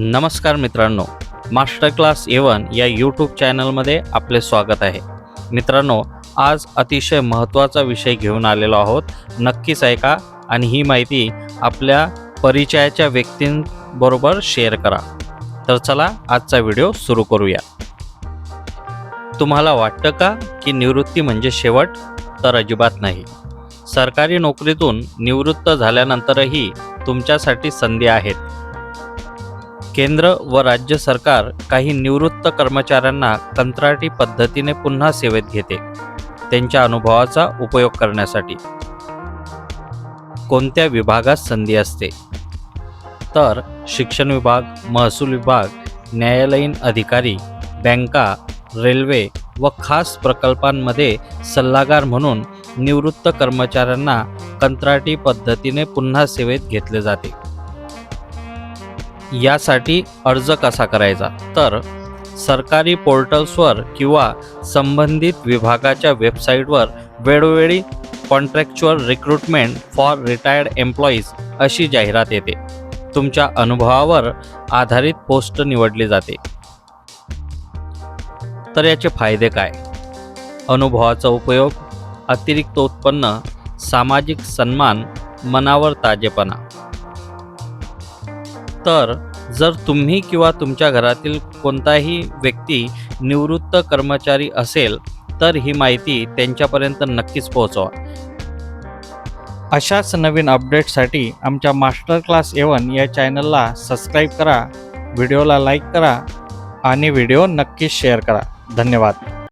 नमस्कार मित्रांनो master class A one या यूट्यूब चॅनलमध्ये आपले स्वागत आहे. मित्रांनो आज अतिशय महत्त्वाचा विषय घेऊन आलेलो आहोत. नक्कीच ऐका आणि ही माहिती आपल्या परिचयाच्या व्यक्तींबरोबर शेअर करा. तर चला आजचा व्हिडिओ सुरू करूया. तुम्हाला वाटतं का की निवृत्ती म्हणजे शेवट? तर अजिबात नाही. सरकारी नोकरीतून निवृत्त झाल्यानंतरही तुमच्यासाठी संधी आहेत. केंद्र व राज्य सरकार काही निवृत्त कर्मचाऱ्यांना कंत्राटी पद्धतीने पुन्हा सेवेत घेते त्यांच्या अनुभवाचा उपयोग करण्यासाठी. कोणत्या विभागात संधी असते? तर शिक्षण विभाग महसूल विभाग न्यायालयीन अधिकारी बँका रेल्वे व खास प्रकल्पांमध्ये सल्लागार म्हणून निवृत्त कर्मचाऱ्यांना कंत्राटी पद्धतीने पुन्हा सेवेत घेतले जाते. यासाठी अर्ज कसा करायचा? तर सरकारी पोर्टल्सवर किंवा संबंधित विभागाच्या वेबसाईटवर वेळोवेळी contractual recruitment for retired employees अशी जाहिरात येते. तुमच्या अनुभवावर आधारित पोस्ट निवडली जाते. तर याचे फायदे काय? अनुभवाचा उपयोग अतिरिक्त उत्पन्न सामाजिक सन्मान मनावर ताजेपणा. तर जर तुम्ही किंवा तुमच्या घरातील कोणताही व्यक्ती निवृत्त कर्मचारी असेल तर ही माहिती त्यांच्यापर्यंत नक्कीच पोहोचवा. अशाच नवीन अपडेटसाठी आमच्या मास्टर क्लास एवन या चॅनलला सबस्क्राईब करा व्हिडिओला लाईक करा आणि व्हिडिओ नक्कीच शेअर करा. धन्यवाद.